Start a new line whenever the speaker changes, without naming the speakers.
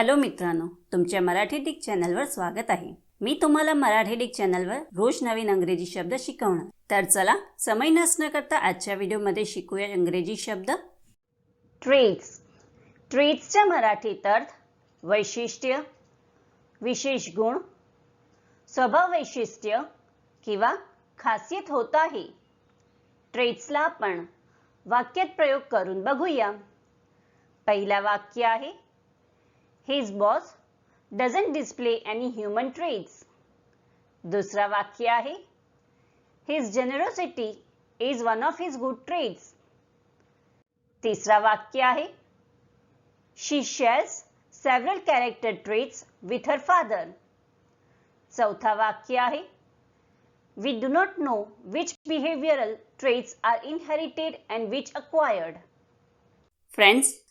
Hello मित्रांनो तुमच्या Marathi Dick चॅनलवर स्वागत आहे. मी तुम्हाला मराठी डिक चॅनलवर रोज नवीन अंग्रेजी शब्द शिकवणार. तर चला समय नसणं करता आजच्या व्हिडिओमध्ये शिकूया इंग्रजी शब्द. ट्रेट्स ट्रेट्सच्या मराठीत अर्थ वैशिष्ट्य विशेष गुण स्वभाव वैशिष्ट्य किंवा खासियत होत आहे. ट्रेट्सला आपण वाक्यात प्रयोग करून बघूया. पहिला वाक्य आहे His boss doesn't display any human traits दुसरा वाक्य आहे his generosity is one of his good traits तिसरा वाक्य आहे she shares several character traits with her father चौथा वाक्य आहे We do not know which behavioral traits are inherited and which acquired. Friends